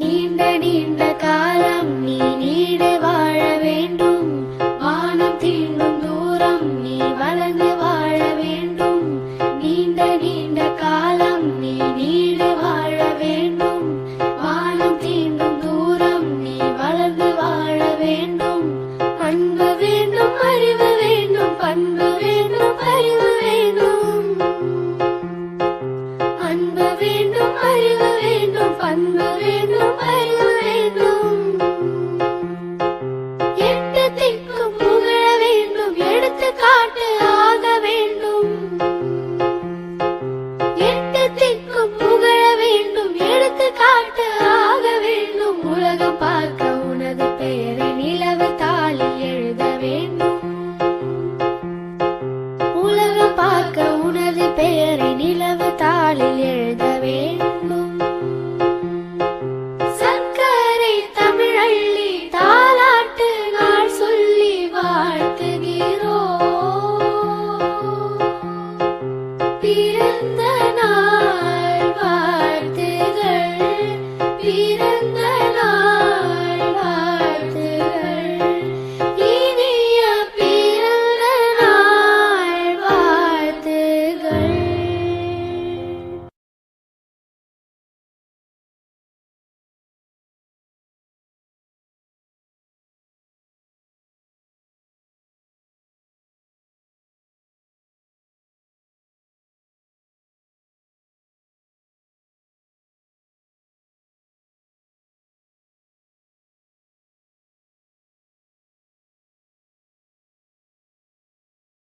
நீண்ட நீண்ட கால பார்க்க உனது பெயரை நிலவு தாளில் எழு